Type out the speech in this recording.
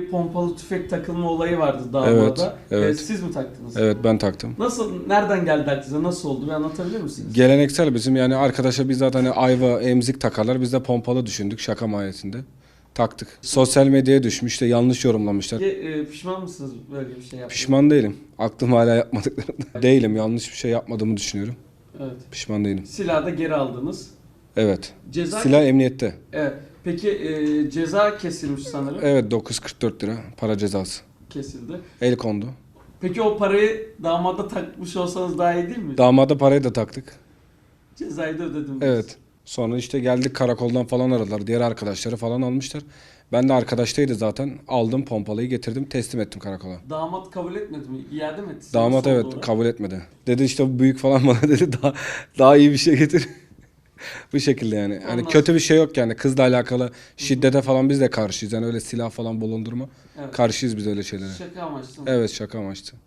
Bir pompalı tüfek takılma olayı vardı davada. Evet, evet. Ee, siz mi taktınız? Evet ben taktım. Nasıl, nereden geldi aklınıza, nasıl oldu bir anlatabilir misiniz? Geleneksel bizim yani arkadaşa biz zaten hani ayva, emzik takarlar. Biz de pompalı düşündük şaka mahiyetinde. Taktık. Sosyal medyaya düşmüş işte yanlış yorumlamışlar. E, pişman mısınız böyle bir şey yaptığınızda? Pişman değilim. Aklım hala yapmadıklarında. değilim. Yanlış bir şey yapmadığımı düşünüyorum. Evet. Pişman değilim. Silahı da geri aldınız. Evet. Ceza Silah emniyette. Evet. Peki e, ceza kesilmiş sanırım. Evet 944 lira para cezası. Kesildi. El kondu. Peki o parayı damada takmış olsanız daha iyi değil mi? Damada parayı da taktık. Cezayı da ödediniz. Evet. Sonra işte geldik karakoldan falan aradılar. Diğer arkadaşları falan almışlar. Ben de arkadaştaydı zaten. Aldım pompalıyı getirdim teslim ettim karakola. Damat kabul etmedi mi? İade mi etti? Damat evet oldu o? kabul etmedi. Dedi işte bu büyük falan bana dedi daha daha iyi bir şey getir. bu şekilde yani. Hani kötü bir şey yok yani. Kızla alakalı şiddete falan biz de karşıyız. Yani öyle silah falan bulundurma. Evet. Karşıyız biz öyle şeylere. Şaka amaçlı. mı? Evet şaka amaçlı.